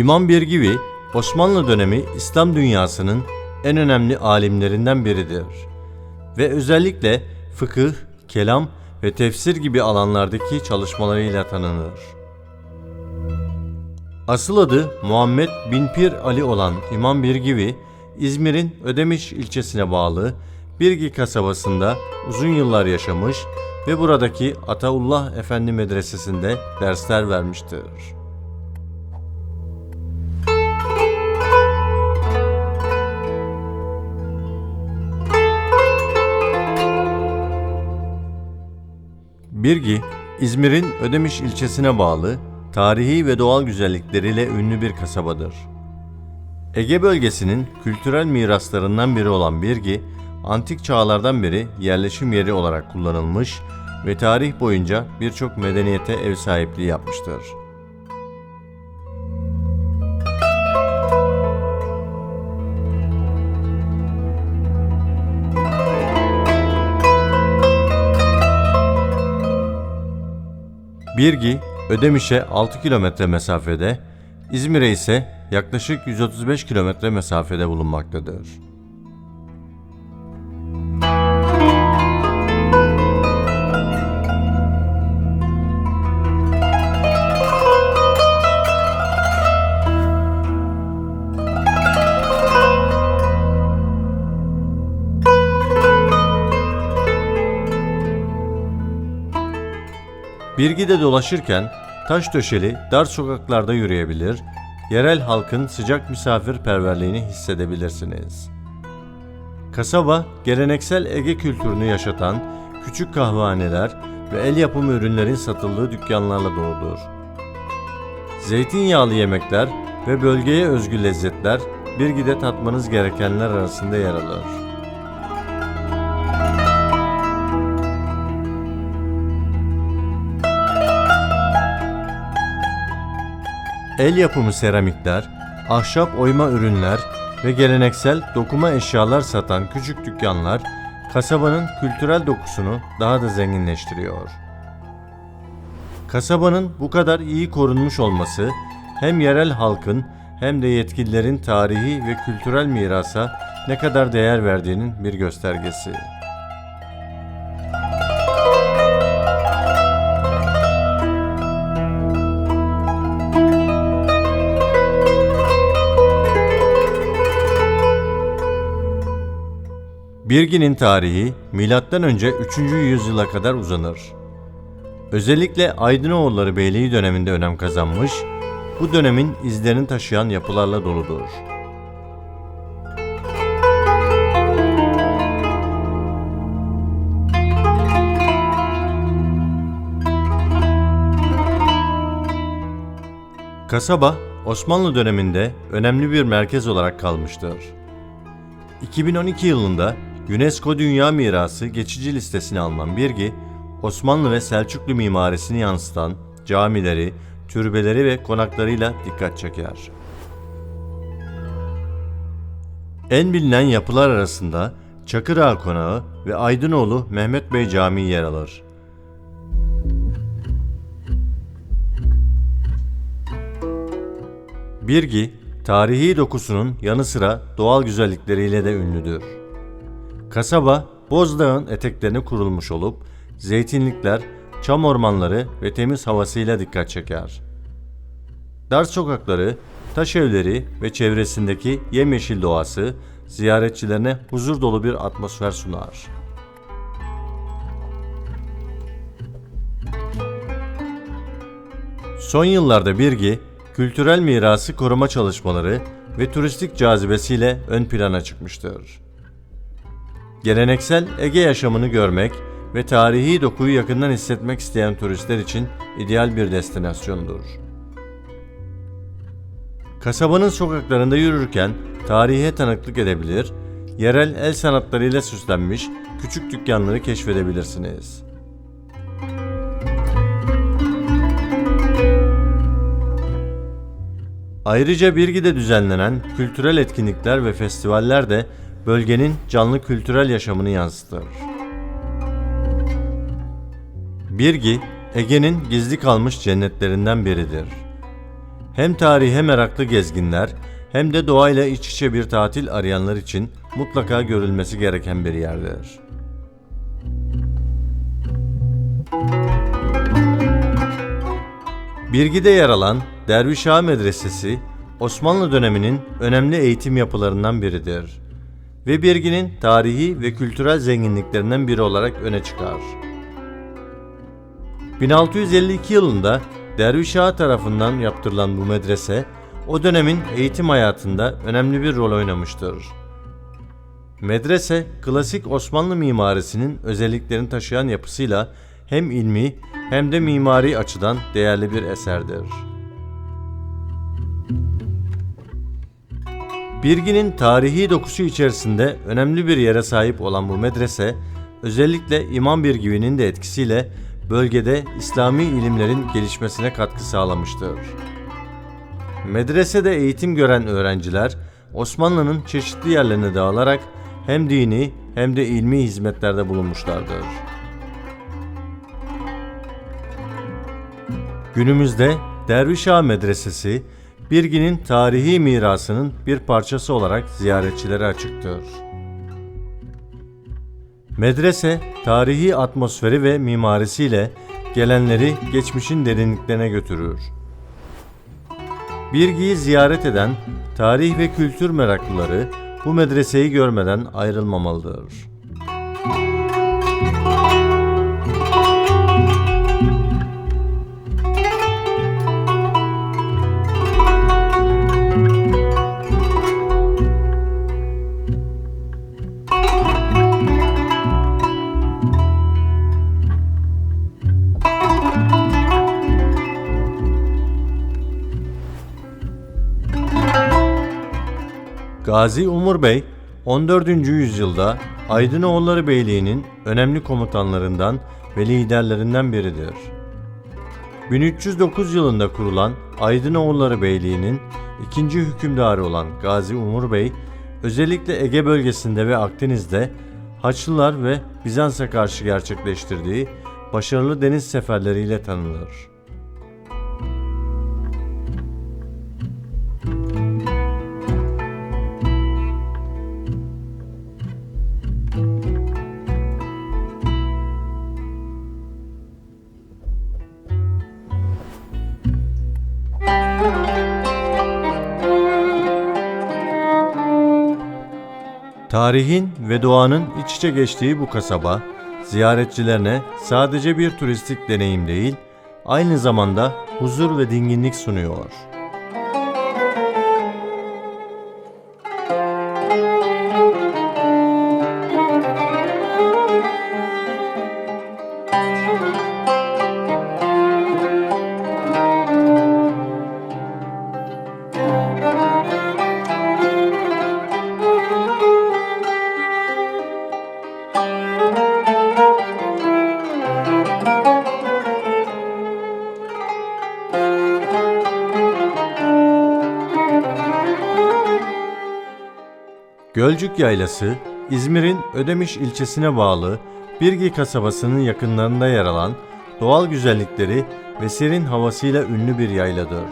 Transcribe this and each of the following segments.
İmam Birgivi, Osmanlı dönemi İslam dünyasının en önemli alimlerinden biridir. Ve özellikle fıkıh, kelam ve tefsir gibi alanlardaki çalışmalarıyla tanınır. Asıl adı Muhammed bin Pir Ali olan İmam Birgivi, İzmir'in Ödemiş ilçesine bağlı Birgi kasabasında uzun yıllar yaşamış ve buradaki Ataullah Efendi Medresesi'nde dersler vermiştir. Birgi, İzmir'in Ödemiş ilçesine bağlı, tarihi ve doğal güzellikleriyle ünlü bir kasabadır. Ege bölgesinin kültürel miraslarından biri olan Birgi, antik çağlardan beri yerleşim yeri olarak kullanılmış ve tarih boyunca birçok medeniyete ev sahipliği yapmıştır. Birgi, Ödemiş'e 6 kilometre mesafede, İzmir'e ise yaklaşık 135 kilometre mesafede bulunmaktadır. Birgi'de dolaşırken taş döşeli dar sokaklarda yürüyebilir, yerel halkın sıcak misafirperverliğini hissedebilirsiniz. Kasaba, geleneksel Ege kültürünü yaşatan küçük kahvehaneler ve el yapımı ürünlerin satıldığı dükkanlarla doludur. Zeytinyağlı yemekler ve bölgeye özgü lezzetler Birgi'de tatmanız gerekenler arasında yer alır. El yapımı seramikler, ahşap oyma ürünler ve geleneksel dokuma eşyalar satan küçük dükkanlar kasabanın kültürel dokusunu daha da zenginleştiriyor. Kasabanın bu kadar iyi korunmuş olması hem yerel halkın hem de yetkililerin tarihi ve kültürel mirasa ne kadar değer verdiğinin bir göstergesi. Birgi'nin tarihi önce 3. yüzyıla kadar uzanır. Özellikle Aydınoğulları Beyliği döneminde önem kazanmış, bu dönemin izlerini taşıyan yapılarla doludur. Kasaba, Osmanlı döneminde önemli bir merkez olarak kalmıştır. 2012 yılında UNESCO Dünya Mirası geçici listesine alınan Birgi, Osmanlı ve Selçuklu mimarisini yansıtan camileri, türbeleri ve konaklarıyla dikkat çeker. En bilinen yapılar arasında Çakırağa Konağı ve Aydınoğlu Mehmet Bey Camii yer alır. Birgi, tarihi dokusunun yanı sıra doğal güzellikleriyle de ünlüdür. Kasaba, Bozdağ'ın eteklerine kurulmuş olup, zeytinlikler, çam ormanları ve temiz havasıyla dikkat çeker. Dar sokakları, taş evleri ve çevresindeki yemyeşil doğası ziyaretçilerine huzur dolu bir atmosfer sunar. Son yıllarda Birgi, kültürel mirası koruma çalışmaları ve turistik cazibesiyle ön plana çıkmıştır. Geleneksel Ege yaşamını görmek ve tarihi dokuyu yakından hissetmek isteyen turistler için ideal bir destinasyondur. Kasabanın sokaklarında yürürken tarihe tanıklık edebilir, yerel el sanatlarıyla süslenmiş küçük dükkanları keşfedebilirsiniz. Ayrıca Birgi'de düzenlenen kültürel etkinlikler ve festivaller de bölgenin canlı kültürel yaşamını yansıtır. Birgi, Ege'nin gizli kalmış cennetlerinden biridir. Hem tarihe meraklı gezginler hem de doğayla iç içe bir tatil arayanlar için mutlaka görülmesi gereken bir yerdir. Birgi'de yer alan Derviş Ağa Medresesi, Osmanlı döneminin önemli eğitim yapılarından biridir ve Birgi'nin tarihi ve kültürel zenginliklerinden biri olarak öne çıkar. 1652 yılında Derviş Ağa tarafından yaptırılan bu medrese, o dönemin eğitim hayatında önemli bir rol oynamıştır. Medrese, klasik Osmanlı mimarisinin özelliklerini taşıyan yapısıyla hem ilmi hem de mimari açıdan değerli bir eserdir. Birgi'nin tarihi dokusu içerisinde önemli bir yere sahip olan bu medrese, özellikle İmam Birgi'nin de etkisiyle bölgede İslami ilimlerin gelişmesine katkı sağlamıştır. Medresede eğitim gören öğrenciler, Osmanlı'nın çeşitli yerlerine dağılarak hem dini hem de ilmi hizmetlerde bulunmuşlardır. Günümüzde Derviş Ağa Medresesi, Birgi'nin tarihi mirasının bir parçası olarak ziyaretçilere açıktır. Medrese, tarihi atmosferi ve mimarisiyle gelenleri geçmişin derinliklerine götürür. Birgi'yi ziyaret eden tarih ve kültür meraklıları bu medreseyi görmeden ayrılmamalıdır. Gazi Umur Bey 14. yüzyılda Aydınoğulları Beyliği'nin önemli komutanlarından ve liderlerinden biridir. 1309 yılında kurulan Aydınoğulları Beyliği'nin ikinci hükümdarı olan Gazi Umur Bey, özellikle Ege bölgesinde ve Akdeniz'de Haçlılar ve Bizans'a karşı gerçekleştirdiği başarılı deniz seferleriyle tanınır. Tarihin ve doğanın iç içe geçtiği bu kasaba, ziyaretçilerine sadece bir turistik deneyim değil, aynı zamanda huzur ve dinginlik sunuyor. Gölcük Yaylası, İzmir'in Ödemiş ilçesine bağlı Birgi kasabasının yakınlarında yer alan doğal güzellikleri ve serin havasıyla ünlü bir yayladır.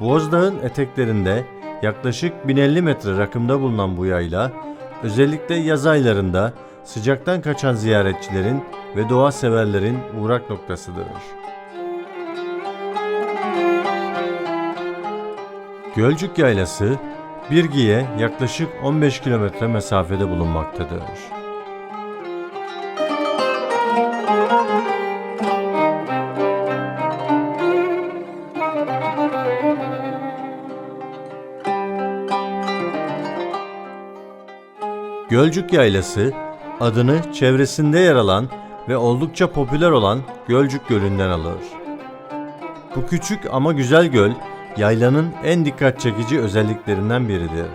Bozdağ'ın eteklerinde yaklaşık 1050 metre rakımda bulunan bu yayla, özellikle yaz aylarında sıcaktan kaçan ziyaretçilerin ve doğa severlerin uğrak noktasıdır. Gölcük Yaylası, Birgi'ye yaklaşık 15 kilometre mesafede bulunmaktadır. Gölcük Yaylası, adını çevresinde yer alan ve oldukça popüler olan Gölcük Gölü'nden alır. Bu küçük ama güzel göl, yaylanın en dikkat çekici özelliklerinden biridir.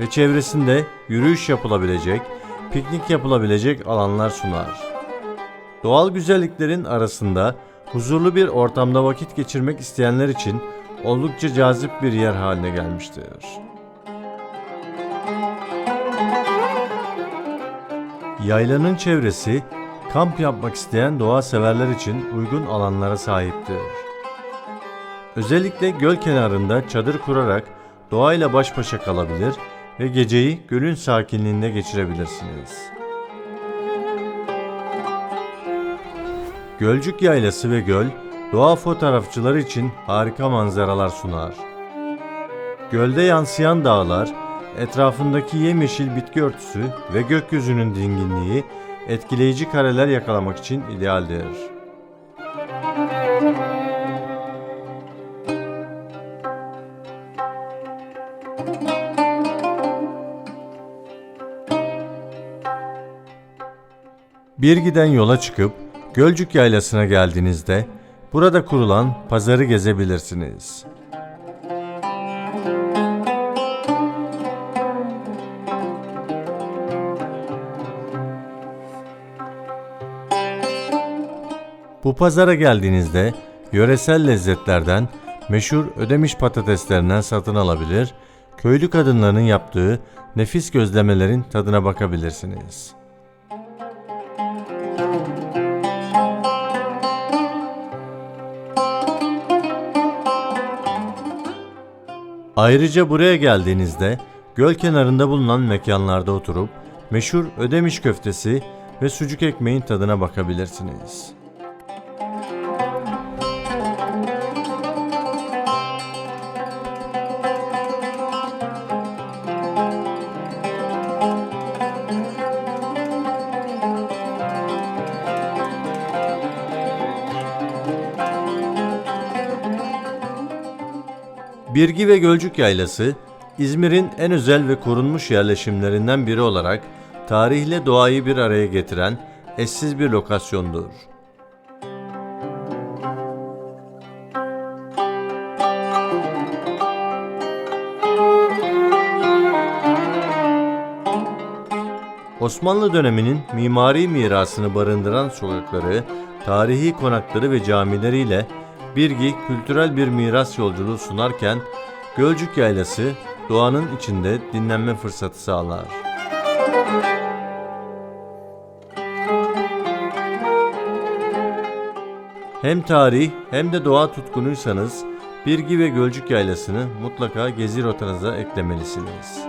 Ve çevresinde yürüyüş yapılabilecek, piknik yapılabilecek alanlar sunar. Doğal güzelliklerin arasında huzurlu bir ortamda vakit geçirmek isteyenler için oldukça cazip bir yer haline gelmiştir. Yaylanın çevresi kamp yapmak isteyen doğa severler için uygun alanlara sahiptir. Özellikle göl kenarında çadır kurarak doğayla baş başa kalabilir ve geceyi gölün sakinliğinde geçirebilirsiniz. Gölcük Yaylası ve göl, doğa fotoğrafçıları için harika manzaralar sunar. Gölde yansıyan dağlar, etrafındaki yemyeşil bitki örtüsü ve gökyüzünün dinginliği etkileyici kareler yakalamak için idealdir. Birgi'den yola çıkıp Gölcük Yaylası'na geldiğinizde burada kurulan pazarı gezebilirsiniz. Bu pazara geldiğinizde yöresel lezzetlerden meşhur ödemiş patateslerinden satın alabilir, köylü kadınlarının yaptığı nefis gözlemelerin tadına bakabilirsiniz. Ayrıca buraya geldiğinizde göl kenarında bulunan mekanlarda oturup meşhur ödemiş köftesi ve sucuk ekmeğin tadına bakabilirsiniz. Birgi ve Gölcük Yaylası, İzmir'in en özel ve korunmuş yerleşimlerinden biri olarak tarihle doğayı bir araya getiren eşsiz bir lokasyondur. Osmanlı döneminin mimari mirasını barındıran sokakları, tarihi konakları ve camileriyle Birgi kültürel bir miras yolculuğu sunarken Gölcük Yaylası doğanın içinde dinlenme fırsatı sağlar. Hem tarih hem de doğa tutkunuysanız Birgi ve Gölcük Yaylası'nı mutlaka gezi rotanıza eklemelisiniz.